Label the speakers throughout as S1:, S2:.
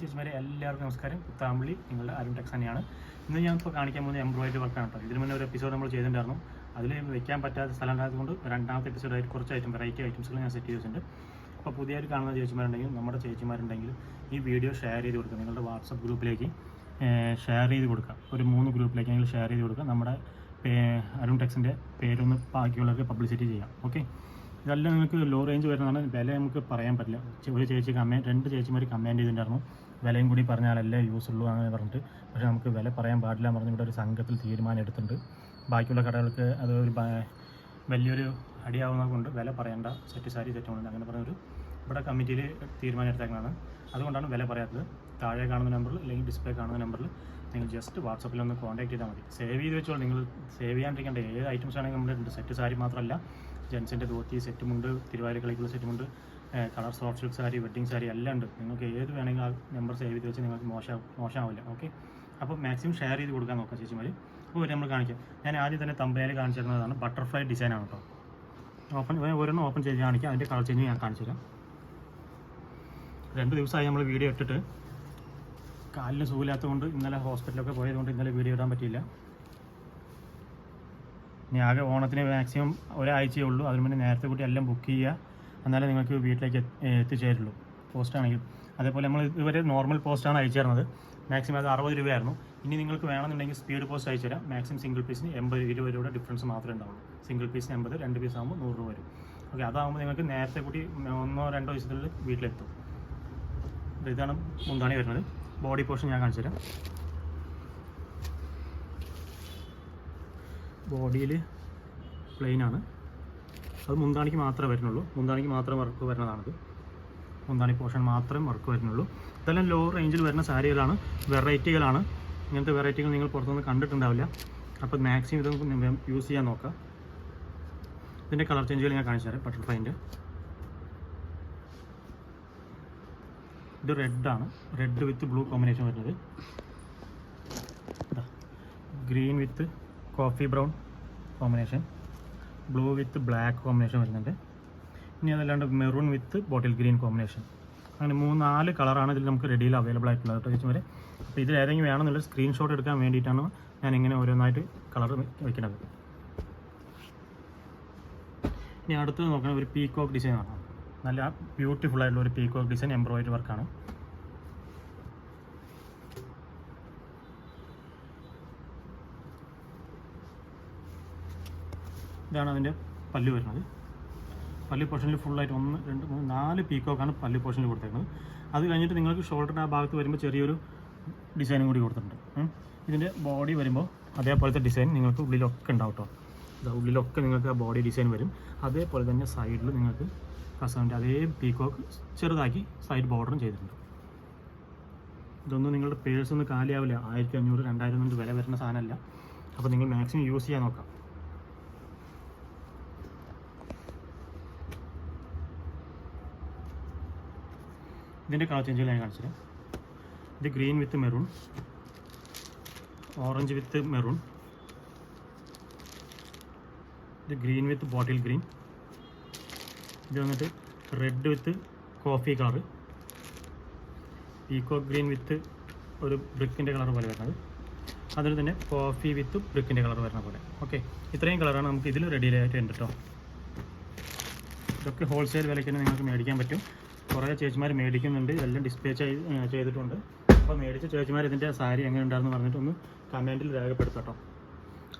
S1: ചേച്ചിമാരെ എല്ലാവർക്കും നമസ്കാരം. പുത്താമ്പള്ളി നിങ്ങളുടെ അരുൺ ടെക്സ് തന്നെയാണ് ഇന്ന് ഞാൻ ഇപ്പോൾ കാണിക്കാൻ പോകുന്ന എംബ്രോയിഡറി വർക്കാണ് കേട്ടോ. ഇതിന് മുന്നേ ഒരു എപ്പിസോഡ് നമ്മൾ ചെയ്തിട്ടുണ്ടായിരുന്നു. അതിൽ വെക്കാൻ പറ്റാത്ത സ്ഥലം ഉണ്ടായതുകൊണ്ട് രണ്ടാമത്തെ എപ്പിസോഡായിട്ട് കുറച്ച് ഐറ്റം വെറൈറ്റി ഐറ്റംസുകൾ ഞാൻ സെറ്റ് ചെയ്തിട്ടുണ്ട്. അപ്പോൾ പുതിയതായിട്ട് കാണുന്ന ചേച്ചിമാരുണ്ടെങ്കിൽ നമ്മുടെ ചേച്ചിമാരുണ്ടെങ്കിൽ ഈ വീഡിയോ ഷെയർ ചെയ്ത് കൊടുക്കുക. നിങ്ങളുടെ വാട്സപ്പ് ഗ്രൂപ്പിലേക്ക് ഷെയർ ചെയ്ത് കൊടുക്കുക. ഒരു മൂന്ന് ഗ്രൂപ്പിലേക്ക് ഗ്രൂപ്പിലേക്കെങ്കിലും ഷെയർ ചെയ്ത് കൊടുക്കുക. നമ്മുടെ അരുൺ ടെക്സിന്റെ പേരൊന്ന് ബാക്കിയുള്ളവർക്ക് പബ്ലിസിറ്റി ചെയ്യാം. ഓക്കെ? ഇതെല്ലാം നിങ്ങൾക്ക് ലോ റേഞ്ച് വരുന്നതാണ്. വില നമുക്ക് പറയാൻ പറ്റില്ല. ഒരു ചേച്ചി കമന്റ് രണ്ട് ചേച്ചിമാർ കമ്മാൻഡ് ചെയ്തിട്ടുണ്ടായിരുന്നു. വിലയും കൂടി പറഞ്ഞാലല്ലേ യൂസ് ഉള്ളൂ അങ്ങനെ പറഞ്ഞിട്ട്. പക്ഷേ നമുക്ക് വില പറയാൻ പാടില്ല എന്ന് പറഞ്ഞ് ഇവിടെ ഒരു സംഘത്തിൽ തീരുമാനം എടുത്തിട്ടുണ്ട്. ബാക്കിയുള്ള കടകൾക്ക് അത് ഒരു വലിയൊരു അടിയാവുന്നത് കൊണ്ട് വില പറയേണ്ട. സെറ്റ് സാരി സെറ്റ് കൊണ്ട് അങ്ങനെ പറഞ്ഞൊരു ഇവിടെ കമ്മിറ്റിയിൽ തീരുമാനം എടുത്തേക്കുന്നതാണ്. അതുകൊണ്ടാണ് വില പറയാത്തത്. താഴെ കാണുന്ന നമ്പറിൽ അല്ലെങ്കിൽ ഡിസ്പ്ലേ കാണുന്ന നമ്പറിൽ നിങ്ങൾ ജസ്റ്റ് വാട്സപ്പിൽ ഒന്ന് കോൺടാക്ട് ചെയ്താൽ മതി. സേവ് ചെയ്ത് വെച്ചോളൂ. നിങ്ങൾ സേവ് ചെയ്യാണ്ടിരിക്കേണ്ട. ഏത് ഐറ്റംസ് ആണെങ്കിൽ നമ്മുടെ സെറ്റ് സാരി മാത്രമല്ല. ജെൻസിന്റെ ധോത്തി സെറ്റുമുണ്ട് തിരുവാതിര കളിക്കുള്ള സെറ്റുമുണ്ട് colour soft silk sari wedding sari എല്ലാം ഉണ്ട്. നിങ്ങൾക്ക് ഏത് വേണമെങ്കിൽ ആ നമ്പർ സേവ് ചെയ്ത് വെച്ച് നിങ്ങൾക്ക് മോശം മോശമാവില്ല ഓക്കെ അപ്പോൾ മാക്സിമം ഷെയർ ചെയ്ത് കൊടുക്കാൻ നോക്കാം ചേച്ചിമാർ അപ്പോൾ നമ്മൾ കാണിക്കാം. ഞാൻ ആദ്യം തന്നെ തമ്പയിൽ കാണിച്ചിരുന്നതാണ് ബട്ടർഫ്ലൈ ഡിസൈൻ ആണ് കേട്ടോ. ഓപ്പൺ ഓരോന്നും ഓപ്പൺ ചെയ്ത് കാണിക്കാം. അതിന്റെ കളർ ചേഞ്ച് ഞാൻ കാണിച്ചു തരാം. രണ്ട് ദിവസമായി നമ്മൾ വീഡിയോ ഇട്ടിട്ട്. കാലിന് സുഖമില്ലാത്തതുകൊണ്ട് ഇന്നലെ ഹോസ്പിറ്റലൊക്കെ പോയതുകൊണ്ട് ഇന്നലെ വീഡിയോ ഇടാൻ പറ്റിയില്ല. ഇനി ആകെ ഓണത്തിന് മാക്സിമം ഒരാഴ്ചയേ ഉള്ളൂ. അതിന് മുന്നേ നേരത്തെ കൂട്ടി എല്ലാം ബുക്ക് ചെയ്യുക. എന്നാലേ നിങ്ങൾക്ക് വീട്ടിലേക്ക് എത്തിച്ചേരുള്ളൂ. പോസ്റ്റ് ആണെങ്കിൽ. അതേപോലെ നമ്മൾ ഇതുവരെ നോർമൽ പോസ്റ്റാണ് അയച്ചു തരുന്നത് മാക്സിമം അത് അറുപത് രൂപയായിരുന്നു. ഇനി നിങ്ങൾക്ക് വേണമെന്നുണ്ടെങ്കിൽ സ്പീഡ് പോസ്റ്റ് അയച്ചു തരാം. മാക്സിമം സിംഗിൾ പീസിന് എൺപത് ഇരുപത് രൂപയുടെ ഡിഫറൻസ് മാത്രമേ ഉണ്ടാവുള്ളൂ. സിംഗിൾ പീസിന് എൺപത് രണ്ട് പീസ് ആകുമ്പോൾ നൂറ് രൂപ വരും. ഓക്കെ അതാകുമ്പോൾ നിങ്ങൾക്ക് നേരത്തെ കൂടി ഒന്നോ രണ്ടോ ദിവസത്തിൽ വീട്ടിലെത്തും. ഇത് ഇതാണ് മുന്താണി വരുന്നത്. ബോഡി പോർഷൻ ഞാൻ കാണിച്ചു തരാം. ബോഡിയിൽ പ്ലെയിൻ ആണ്. അത് മുന്താണിക്ക് മാത്രമേ വരുന്നുള്ളൂ. മുന്താണിക്ക് മാത്രം വർക്ക് വരുന്നതാണത്. മുന്താണി പോർഷൻ മാത്രം വർക്ക് വരുന്നുള്ളൂ. ഇതെല്ലാം ലോ റേഞ്ചിൽ വരുന്ന സാരികളാണ്. വെറൈറ്റികളാണ് ഇങ്ങനത്തെ വെറൈറ്റികൾ നിങ്ങൾ പുറത്തുനിന്ന് കണ്ടിട്ടുണ്ടാവില്ല. അപ്പോൾ മാക്സിമം ഇത് യൂസ് ചെയ്യാൻ നോക്കാം. ഇതിന്റെ കളർ ചേഞ്ചുകൾ ഞാൻ കാണിച്ചു തരാം. ബട്ടർഫ്ലൈന്റെ ഇത് റെഡാണ് റെഡ് വിത്ത് ബ്ലൂ കോമ്പിനേഷൻ വരുന്നത്. Green with coffee brown combination blue with black combination വരുന്നുണ്ട്. ഇനി അതല്ലാണ്ട് maroon with bottle green combination അങ്ങനെ മൂന്ന് നാല് കളറാണ് ഇതിൽ നമുക്ക് റെഡിയിൽ അവൈലബിൾ ആയിട്ടുള്ളത് കേട്ടോ ചേച്ചി വരെ അപ്പോൾ ഇതിൽ ഏതെങ്കിലും വേണമെന്നുള്ള സ്ക്രീൻഷോട്ട് എടുക്കാൻ വേണ്ടിയിട്ടാണ് ഞാൻ ഇങ്ങനെ ഓരോന്നായിട്ട് കളർ വയ്ക്കുന്നത് ഇനി അടുത്തത് നോക്കണം ഒരു പീകോക്ക് ഡിസൈൻ ആണ്. നല്ല ബ്യൂട്ടിഫുൾ ആയിട്ടുള്ള ഒരു പീകോക്ക് ഡിസൈൻ എംബ്രോയിഡറി വർക്കാണ് ഇതാണ് അതിന്റെ പല്ല് വരുന്നത്. പല്ല് പോർഷനിൽ ഫുള്ളായിട്ട് ഒന്ന് രണ്ട് മൂന്ന് നാല് പീക്കോക്കാണ് പല്ല് പോർഷനിൽ കൊടുത്തേക്കുന്നത്. അത് കഴിഞ്ഞിട്ട് നിങ്ങൾക്ക് ഷോൾഡറിന്റെ ആ ഭാഗത്ത് വരുമ്പോൾ ചെറിയൊരു ഡിസൈനും കൂടി കൊടുത്തിട്ടുണ്ട്. ഇതിന്റെ ബോഡി വരുമ്പോൾ അതേപോലത്തെ ഡിസൈൻ നിങ്ങൾക്ക് ഉള്ളിലൊക്കെ ഉണ്ടാവും കേട്ടോ ഉള്ളിലൊക്കെ നിങ്ങൾക്ക് ആ ബോഡി ഡിസൈൻ വരും. അതേപോലെ തന്നെ സൈഡിൽ നിങ്ങൾക്ക് കസവിന്റെ അതേ പീക്കോക്ക് ചെറുതാക്കി സൈഡ് ബോർഡറും ചെയ്തിട്ടുണ്ട്. ഇതൊന്നും നിങ്ങളുടെ പേഴ്സൊന്നും കാലിയാവില്ല. ആയിരത്തി അഞ്ഞൂറ് രണ്ടായിരം ഒന്നും വില വരുന്ന സാധനമല്ല. അപ്പോൾ നിങ്ങൾ മാക്സിമം യൂസ് ചെയ്യാൻ നോക്കാം. ഇതിന്റെ കളർ ചേഞ്ച് ഞാൻ കാണിച്ചുതരാം. ഇത് green with maroon orange with maroon ഇത് ഗ്രീൻ വിത്ത് ബോട്ടിൽ ഗ്രീൻ ഇത് വന്നിട്ട് red with coffee colour peacock green with ഒരു ബ്രിക്കിന്റെ കളർ പോലെ വരുന്നത്. അതിൽ തന്നെ കോഫി വിത്ത് ബ്രിക്കിന്റെ കളർ വരുന്ന പോലെ. ഓക്കെ ഇത്രയും കളറാണ് നമുക്ക് ഇതിൽ റെഡിയിലായിട്ട് ഉണ്ട് കേട്ടോ ഇതൊക്കെ ഹോൾസെയിൽ വിലയ്ക്ക് തന്നെ നിങ്ങൾക്ക് മേടിക്കാൻ പറ്റും. കുറേ ചേച്ചിമാർ മേടിക്കുന്നുണ്ട് എല്ലാം ഡിസ്പ്ലേ ചെയ്തിട്ടുണ്ട്. അപ്പോൾ മേടിച്ച ചേച്ചിമാർ ഇതിന്റെ സാരി എങ്ങനെ ഉണ്ടായിരുന്നു പറഞ്ഞിട്ട് ഒന്ന് കമന്റിൽ രേഖപ്പെടുത്തട്ടോ.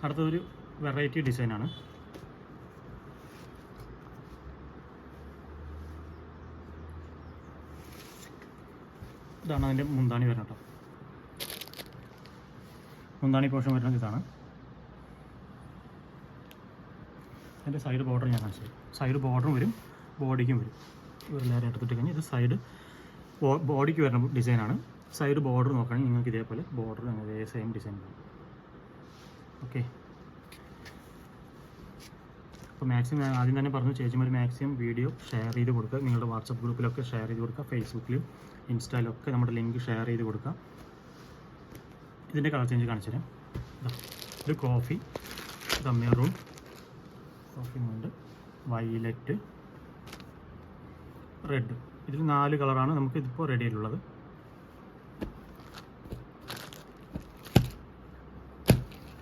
S1: അടുത്തൊരു വെറൈറ്റി ഡിസൈനാണ് ഇതാണ് അതിന്റെ മുന്താണി വരണം കേട്ടോ. മുന്താണി പോഷൻ വരുന്നത് ഇതാണ്. അതിന്റെ സൈഡ് ബോർഡർ ഞാൻ കാണിച്ചു സൈഡ് ബോർഡറും വരും ബോഡിക്കും വരും. ഒരു ലെയർ എടുത്തിട്ട് കഴിഞ്ഞാൽ ഇത് സൈഡ് ബോഡിക്ക് വരുന്ന ഡിസൈനാണ് സൈഡ് ബോർഡർ നോക്കുകയാണെങ്കിൽ നിങ്ങൾക്ക് ഇതേപോലെ ബോർഡർ അതേ സെയിം ഡിസൈൻ വരും ഓക്കെ അപ്പോൾ മാക്സിമം ആദ്യം തന്നെ പറഞ്ഞു ചേച്ചിമാർ മാക്സിമം വീഡിയോ ഷെയർ ചെയ്ത് കൊടുക്കുക. നിങ്ങളുടെ വാട്സപ്പ് ഗ്രൂപ്പിലൊക്കെ ഷെയർ ചെയ്ത് കൊടുക്കുക. ഫേസ്ബുക്കിലും ഇൻസ്റ്റയിലൊക്കെ നമ്മുടെ ലിങ്ക് ഷെയർ ചെയ്ത് കൊടുക്കുക. ഇതിന്റെ കളർ ചേഞ്ച് കാണിച്ചു തരാം. ഇത് കോഫി ഇത് മെറൂൺ കോഫി മുണ്ട് വയലറ്റ് റെഡ് ഇതിൽ നാല് കളറാണ് നമുക്ക് ഇതിപ്പോൾ റെഡിയിലുള്ളത്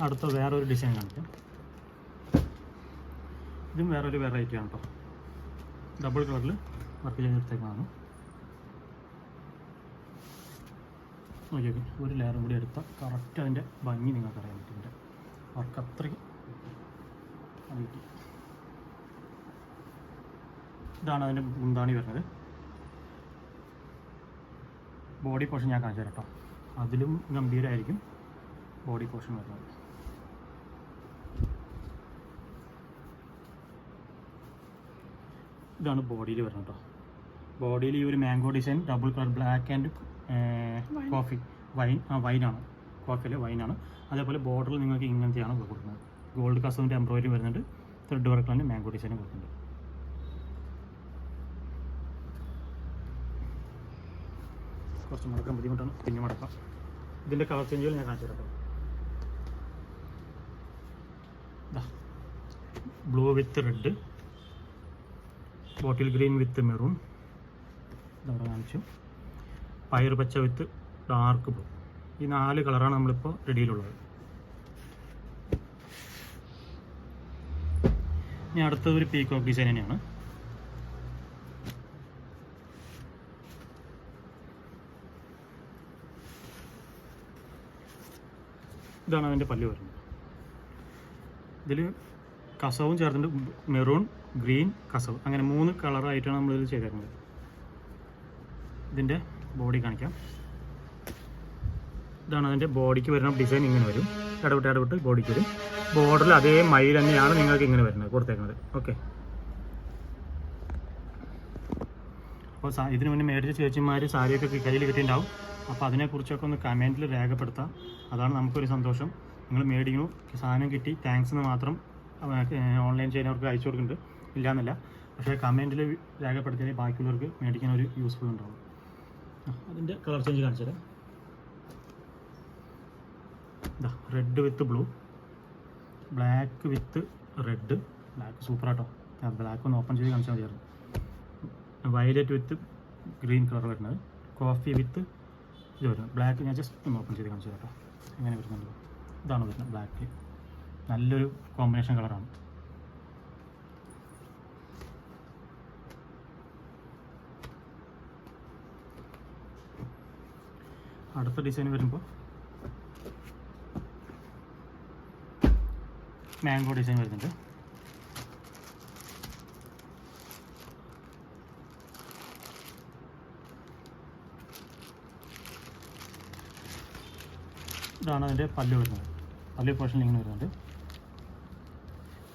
S1: അടുത്ത വേറൊരു ഡിസൈൻ കാണിക്കാം. ഇതും വേറൊരു വെറൈറ്റി ആണ് കേട്ടോ ഡബിൾ കളറിൽ വർക്ക് ചെയ്തെടുത്തേക്കാണ് ഓക്കെ ഓക്കെ ഒരു ലെയറും കൂടി എടുത്താൽ കറക്റ്റ് അതിന്റെ ഭംഗി നിങ്ങൾക്കറിയാൻ പറ്റും വർക്ക് അത്രയ്ക്ക് ഇതാണ് അതിന്റെ മുന്താണി വരുന്നത്. ബോഡി പോർഷൻ ഞാൻ കാണിച്ചു തരാം കേട്ടോ. അതിലും ഗംഭീരമായിരിക്കും ബോഡി പോർഷൻ വരുന്നത്. ഇതാണ് ബോഡിയിൽ വരുന്നത് കേട്ടോ. ബോഡിയിൽ ഈ ഒരു mango design double colour black and coffee wine ആ വൈനാണ് കോഫിയിലെ വൈനാണ് അതേപോലെ ബോർഡറിൽ നിങ്ങൾക്ക് ഇങ്ങനത്തെയാണ് കൊടുക്കുന്നത്. ഗോൾഡ് കസവിന്റെ എംബ്രോയിഡറി വരുന്നുണ്ട്. ത്രെഡ് വർക്കിലാണ് മാംഗോ ഡിസൈൻ കൊടുക്കുന്നുണ്ട് കുറച്ച് മടക്കാൻ ബുദ്ധിമുട്ടാണ്. പിന്നെ മടക്കാം. ഇതിന്റെ കളർ ചേഞ്ചുകൾ ഞാൻ കാണിച്ചു തരാം. Blue with red bottle green with maroon ഇതവിടെ കാണിച്ചു. പയർ പച്ച വിത്ത് ഡാർക്ക് ബ്ലൂ ഈ നാല് കളറാണ് നമ്മളിപ്പോൾ റെഡിയിലുള്ളത് ഇനി അടുത്തത് ഒരു പീക്കോക്ക് ഡിസൈൻ തന്നെയാണ്. ഇതാണ് അതിന്റെ പല്ല് വരുന്നത്. ഇതിൽ കസവും ചേർത്തിട്ടുണ്ട്. മെറൂൺ ഗ്രീൻ കസവ്. അങ്ങനെ മൂന്ന് കളറായിട്ടാണ് നമ്മളിതിൽ ചെയ്തേക്കുന്നത്. ഇതിന്റെ ബോഡി കാണിക്കാം. ഇതാണ് അതിന്റെ ബോഡിക്ക് വരുന്ന ഡിസൈൻ ഇങ്ങനെ വരും. ഇടവിട്ട് ഇടവിട്ട് ബോഡിക്ക് വരും. ബോർഡറിൽ അതേ മയിൽ തന്നെയാണ് നിങ്ങൾക്ക് ഇങ്ങനെ വരുന്നത് കൊടുത്തേക്കുന്നത്. ഓക്കെ. അപ്പോൾ ഇതിന് മുന്നേ മേടിച്ച ചേച്ചിമാർ സാരിയൊക്കെ കയ്യിൽ കിട്ടിയിട്ടുണ്ടാവും. അപ്പോൾ അതിനെക്കുറിച്ചൊക്കെ ഒന്ന് കമന്റിൽ രേഖപ്പെടുത്താം. അതാണ് നമുക്കൊരു സന്തോഷം. നിങ്ങൾ മേടിക്കണു. സാധനം കിട്ടി. താങ്ക്സ് എന്ന് മാത്രം ഓൺലൈൻ ചെയ്യുന്നവർക്ക് അയച്ചു കൊടുക്കുന്നുണ്ട്. ഇല്ലയെന്നല്ല പക്ഷേ കമന്റിൽ രേഖപ്പെടുത്തിയാൽ ബാക്കിയുള്ളവർക്ക് മേടിക്കാൻ ഒരു യൂസ്ഫുൾ ഉണ്ടാവും. അതിന്റെ കളർ ചേഞ്ച് കാണിച്ചു red with blue black with red black സൂപ്പറാട്ടോ black ഒന്ന് ഓപ്പൺ ചെയ്ത് കാണിച്ചാൽ മതിയായിരുന്നു. വയലറ്റ് വിത്ത് ഗ്രീൻ കളർ വരുന്നത്. കോഫി വിത്ത് ഇത് വരുന്നത് ബ്ലാക്ക് ഞാൻ ജസ്റ്റ് ഒന്ന് ഓപ്പൺ ചെയ്ത് കാണിച്ചു കേട്ടോ എങ്ങനെ വരുന്നുണ്ട്? ഇതാണ് വരുന്നത് ബ്ലാക്ക് നല്ലൊരു കോമ്പിനേഷൻ കളറാണ് അടുത്ത ഡിസൈൻ വരുമ്പോൾ മാംഗോ ഡിസൈൻ വരുന്നുണ്ട്. ഇതാണ് അതിന്റെ പല്ല് വരുന്നത്. പല്ല് പോർഷനിൽ ഇങ്ങനെ വരുന്നുണ്ട്.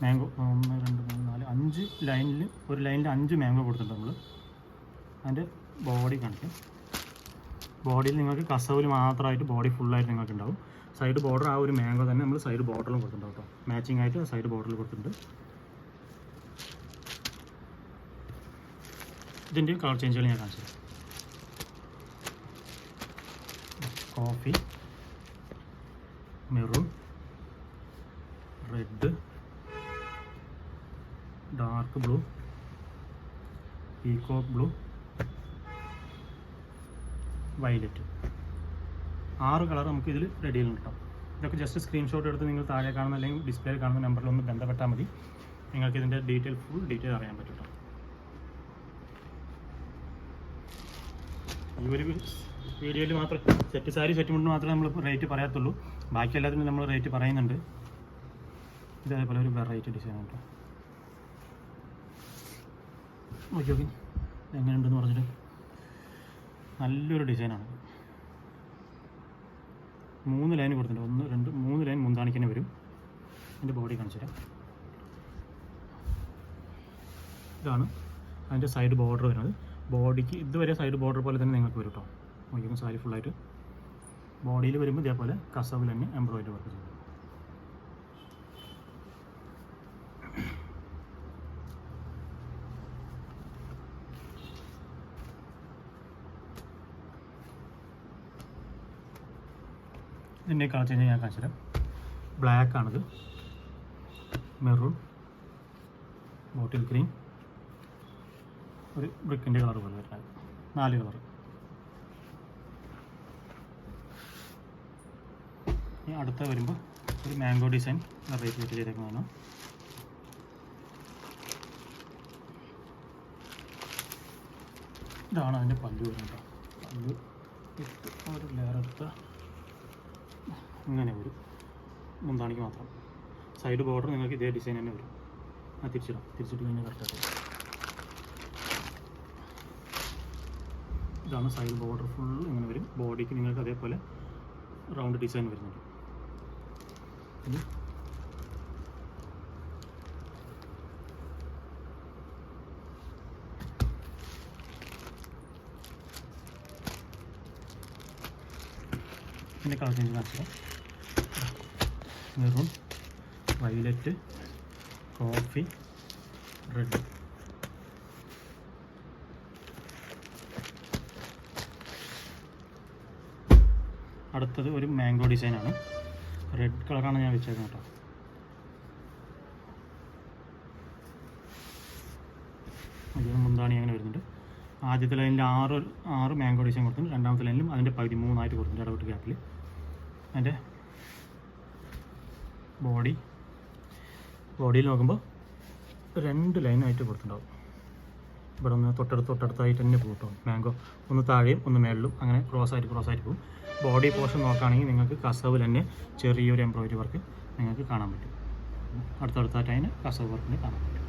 S1: മാംഗോ ഒന്ന് രണ്ട് മൂന്ന് നാല് അഞ്ച് ലൈനിൽ ഒരു ലൈനിൽ അഞ്ച് മാംഗോ കൊടുത്തിട്ടുണ്ട് നമ്മൾ അതിന്റെ ബോഡി കാണിക്കും. ബോഡിയിൽ നിങ്ങൾക്ക് കസവിൽ മാത്രമായിട്ട് ബോഡി ഫുള്ളായിട്ട് നിങ്ങൾക്ക് ഉണ്ടാവും സൈഡ് ബോർഡർ ആ ഒരു മാംഗോ തന്നെ നമ്മൾ സൈഡ് ബോർഡറിലും കൊടുത്തിട്ടുണ്ട് കേട്ടോ. മാച്ചിങ് ആയിട്ട് സൈഡ് ബോർഡറിൽ കൊടുത്തിട്ടുണ്ട്. ഇതിന്റെ കളർ ചേഞ്ചുകൾ ഞാൻ കാണിച്ചു coffee. Maroon red dark blue peacock blue violet. ആറ് കളർ നമുക്ക് ഇതിൽ റെഡിയിൽ കിട്ടാം ഇതൊക്കെ ജസ്റ്റ് സ്ക്രീൻഷോട്ട് എടുത്ത് നിങ്ങൾ താഴെ കാണുന്ന അല്ലെങ്കിൽ ഡിസ്പ്ലേയിൽ കാണുന്ന നമ്പറിൽ ഒന്ന് ബന്ധപ്പെട്ടാൽ മതി. നിങ്ങൾക്ക് ഇതിന്റെ ഡീറ്റെയിൽ ഫുൾ ഡീറ്റെയിൽ അറിയാൻ പറ്റും ഈ ഒരു വീഡിയോയിൽ മാത്രം സെറ്റ് സാരി സെറ്റ് മുണ്ട് മാത്രമേ നമ്മൾ റേറ്റ് പറയാത്തുള്ളൂ. ബാക്കി എല്ലാത്തിനും നമ്മൾ റേറ്റ് പറയുന്നുണ്ട്. ഇതേപോലെ ഒരു വെറൈറ്റി ഡിസൈൻ കേട്ടോ ഓക്കെ ഓക്കെ എങ്ങനെയുണ്ടെന്ന് പറഞ്ഞിട്ട്. നല്ലൊരു ഡിസൈനാണ് മൂന്ന് ലൈൻ കൊടുത്തിട്ടുണ്ട്. ഒന്ന് രണ്ട് മൂന്ന് ലൈൻ മുന്താണിക്കന്നെ വരും. അതിന്റെ ബോഡി കാണിച്ചു ഇതാണ് അതിന്റെ സൈഡ് ബോർഡർ വരുന്നത്. ബോഡിക്ക് ഇതുവരെ സൈഡ് ബോർഡർ പോലെ തന്നെ നിങ്ങൾക്ക് വരും കേട്ടോ നോക്കിയാൽ സാരി ഫുള്ളായിട്ട് ബോഡിയിൽ വരുമ്പോൾ ഇതേപോലെ കസവിൽ തന്നെ എംബ്രോയിഡറി വർക്ക് ചെയ്യും. ഇതിന്റെ കളർ ചേഞ്ച് ഞാൻ കാണിച്ചു തരാം ബ്ലാക്ക് ആണിത്. മെറൂൺ ബോട്ടിൽ ഗ്രീൻ ഒരു ബ്രിക്കിന്റെ കളർ പോലെ വരുന്നത് നാല് കളർ ഇനി അടുത്ത വരുമ്പോൾ ഒരു മാംഗോ ഡിസൈൻ റേറ്റ് വെച്ച് ചെയ്തേക്കുന്നതാണ് ഇതാണ് അതിന്റെ പല്ല് വരുന്നത് പല്ല് ഇട്ട് ഒരു ലെയർ ഇങ്ങനെ വരും. മുന്താണിക്ക് മാത്രം. സൈഡ് ബോർഡർ നിങ്ങൾക്ക് ഇതേ ഡിസൈൻ തന്നെ വരും. ആ തിരിച്ചിടാം. തിരിച്ചിട്ട് കഴിഞ്ഞാൽ കറക്റ്റായിട്ട് ഇതാണ് സൈഡ് ബോർഡർ ഫുള്ള് ഇങ്ങനെ വരും. ബോഡിക്ക് നിങ്ങൾക്ക് അതേപോലെ റൗണ്ട് ഡിസൈൻ വരുന്നുണ്ട്. ഇതിന്റെ കളർ ചേഞ്ച് കാണിച്ചാൽ മെറൂൺ വൈലറ്റ് കോഫി റെഡ് അടുത്തത് ഒരു മാംഗോ ഡിസൈനാണ് റെഡ് കളറാണ് ഞാൻ വെച്ചേക്കുന്നത് കേട്ടോ. അതിന് മുന്താണി അങ്ങനെ വരുന്നുണ്ട്. ആദ്യത്തെ ലൈനിൽ ആറ് ആറ് മാംഗോ ഡിസൈൻ കൊടുത്തിട്ടുണ്ട്. രണ്ടാമത്തെ ലൈനിലും അതിന്റെ പകുതി മൂന്നായിട്ട് കൊടുത്തിട്ടുണ്ട് ഇടപെട്ട് ഗ്യാപ്പിൽ അതിന്റെ ബോഡി ബോഡിയിൽ നോക്കുമ്പോൾ രണ്ട് ലൈനായിട്ട് കൊടുത്തിട്ടുണ്ടാവും. ഇവിടെ ഒന്ന് തൊട്ടടുത്ത് തൊട്ടടുത്തായിട്ട് തന്നെ പോകും മാംഗോ ഒന്ന് താഴെയും ഒന്ന് മേളിലും അങ്ങനെ ക്രോസ് ആയിട്ട് ക്രോസ് ആയിട്ട് പോകും. ബോഡി പോർഷൻ നോക്കുകയാണെങ്കിൽ നിങ്ങൾക്ക് കസവ് തന്നെ ചെറിയൊരു എംബ്രോയിഡറി വർക്ക് നിങ്ങൾക്ക് കാണാൻ പറ്റും. അടുത്തടുത്തായിട്ട് അതിന് കസവ് വർക്കിന് കാണാൻ പറ്റും.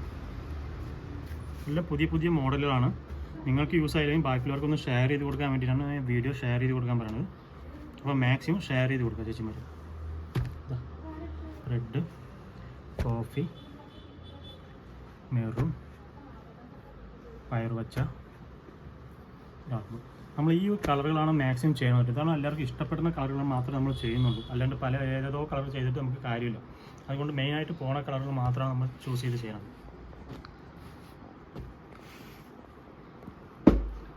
S1: എല്ലാം പുതിയ പുതിയ മോഡലുകളാണ് നിങ്ങൾക്ക് യൂസ് ആയില്ലെങ്കിൽ ബാക്കിയുള്ളവർക്കൊന്ന് ഷെയർ ചെയ്ത് കൊടുക്കാൻ വേണ്ടിയിട്ടാണ് വീഡിയോ ഷെയർ ചെയ്ത് കൊടുക്കാൻ പറയുന്നത്. അപ്പോൾ മാക്സിമം ഷെയർ ചെയ്ത് കൊടുക്കുക ചേച്ചിമാർ റെഡ് കോഫി മെറൂൺ പയറുവച്ച നമ്മൾ ഈ കളറുകളാണ് മാക്സിമം പറ്റും കാരണം എല്ലാവർക്കും ഇഷ്ടപ്പെടുന്ന കളറുകൾ മാത്രമേ നമ്മൾ ചെയ്യുന്നുള്ളൂ. അല്ലാണ്ട് പല ഏതോ കളർ ചെയ്തിട്ട് നമുക്ക് കാര്യമില്ല. അതുകൊണ്ട് മെയിനായിട്ട് പോണ കളറുകൾ മാത്രമാണ് നമ്മൾ ചൂസ് ചെയ്ത് ചെയ്യണം.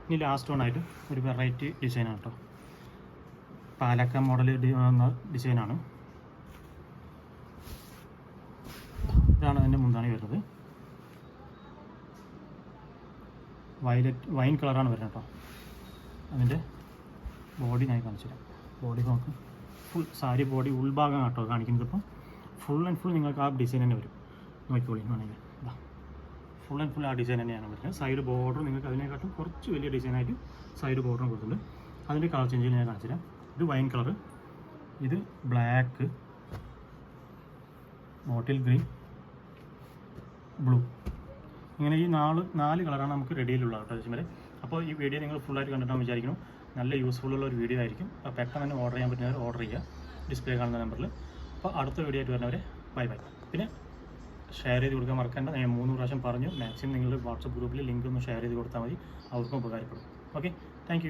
S1: ഇനി ലാസ്റ്റ് വൺ ആയിട്ട് ഒരു വെറൈറ്റി ഡിസൈനാണ് കേട്ടോ പാലക്ക മോഡൽ ഡിസൈനാണ്. ഇതാണ് അതിന്റെ മുന്താണി വരുന്നത്. വയലറ്റ് വൈൻ കളറാണ് വരുന്നത് കേട്ടോ. അതിന്റെ ബോഡി ഞാൻ കാണിച്ചു തരാം ബോഡി നമുക്ക് ഫുൾ സാരി ബോഡി ഉൾഭാഗം കേട്ടോ കാണിക്കുന്നത്. ഇപ്പം ഫുൾ ആൻഡ് ഫുൾ നിങ്ങൾക്ക് ആ ഡിസൈൻ തന്നെ വരും. നോക്കിക്കോളി വേണമെങ്കിൽ ഫുൾ ആൻഡ് ഫുൾ ആ ഡിസൈൻ തന്നെയാണ് വരുന്നത്. സൈഡ് ബോർഡർ നിങ്ങൾക്ക് അതിനെക്കാട്ടും കുറച്ച് വലിയ ഡിസൈനായിട്ട് സൈഡ് ബോർഡർ കൊടുത്തിട്ടുണ്ട്. അതിന്റെ കളർ ചേഞ്ച് ഞാൻ കാണിച്ചു തരാം ഇത് വൈൻ കളർ ഇത് ബ്ലാക്ക് ബോട്ടിൽ ഗ്രീൻ ബ്ലൂ ഇങ്ങനെ ഈ നാല് നാല് കളറാണ് നമുക്ക് റെഡിയിലുള്ളത് കേട്ടോ ചേച്ചിമാരെ അപ്പോൾ ഈ വീഡിയോ നിങ്ങൾ ഫുള്ളായിട്ട് കണ്ടിട്ടാണ് വിചാരിക്കുന്നു. നല്ല യൂസ്ഫുൾ ഉള്ള ഒരു വീഡിയോ ആയിരിക്കും. അപ്പോൾ പെട്ടെന്ന് തന്നെ ഓർഡർ ചെയ്യാൻ പറ്റുന്നവർ ഓർഡർ ചെയ്യുക. ഡിസ്പ്ലേ കാണുന്ന നമ്പറിൽ അപ്പോൾ അടുത്ത വീഡിയോ ആയിട്ട് വരുന്നവരെ ബൈ ബൈ പിന്നെ ഷെയർ ചെയ്ത് കൊടുക്കാൻ മറക്കേണ്ട. ഞാൻ മൂന്ന് പ്രാവശ്യം പറഞ്ഞു. മാക്സിമം നിങ്ങളുടെ വാട്സപ്പ് ഗ്രൂപ്പിൽ ലിങ്ക് ഒന്ന് ഷെയർ ചെയ്ത് കൊടുത്താൽ മതി. അവർക്കും ഉപകാരപ്പെടും. Okay thank